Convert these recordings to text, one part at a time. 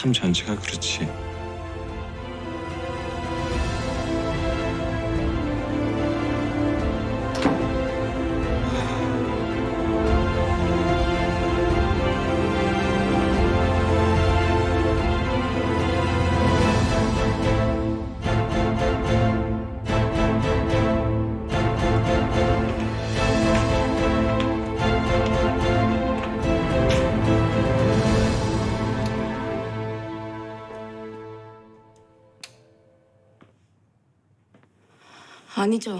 삶 전체가 그렇지. 아니죠.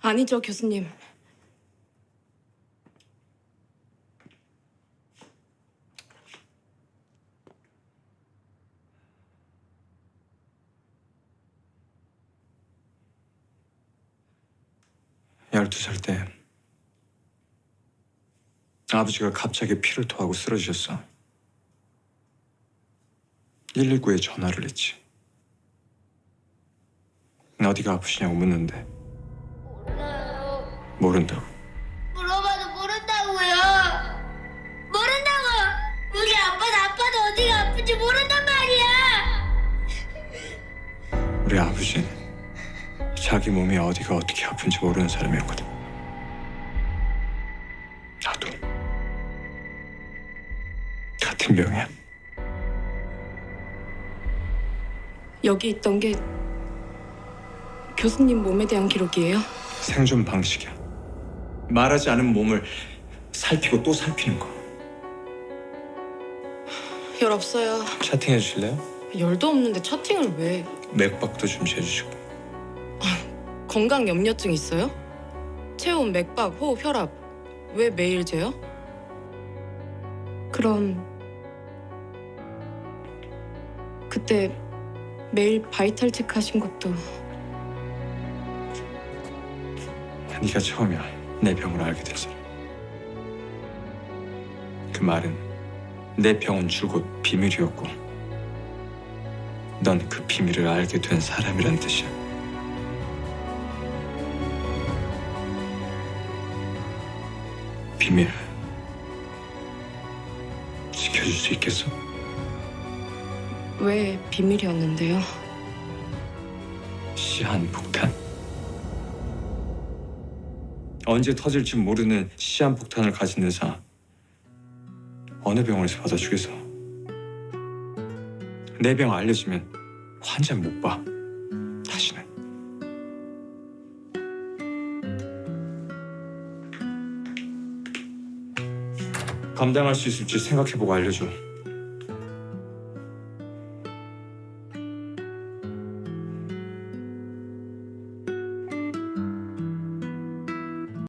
아니죠, 교수님. 열두 살 때 아버지가 갑자기 피를 토하고 쓰러지셨어. 119에 전화를 했지. 어디가 아프시냐고 묻는데 몰라요. 모른다고. 물어봐도 모른다고요. 모른다고. 우리 아빠도 아빠도 어디가 아픈지 모른단 말이야. 우리 아버지는 자기 몸이 어디가 어떻게 아픈지 모르는 사람이었거든. 나도 같은 병이야. 여기 있던 게 교수님 몸에 대한 기록이에요? 생존 방식이야. 말하지 않은 몸을 살피고 또 살피는 거. 열 없어요. 차팅해 주실래요? 열도 없는데 차팅을 왜? 맥박도 좀 재주시고. 건강 염려증 있어요? 체온, 맥박, 호흡, 혈압 왜 매일 재요? 그럼 그때 매일 바이탈 체크 하신 것도 네가 처음이야. 내 병을 알게 된 사람. 그 말은 내 병은 줄곧 비밀이었고 넌 그 비밀을 알게 된 사람이란 뜻이야. 비밀 지켜줄 수 있겠어? 왜 비밀이었는데요? 시한 폭탄. 언제 터질지 모르는 시한폭탄을 가진 의사 어느 병원에서 받아주겠어? 내 병 알려지면 환자 못 봐. 다시는. 감당할 수 있을지 생각해보고 알려줘.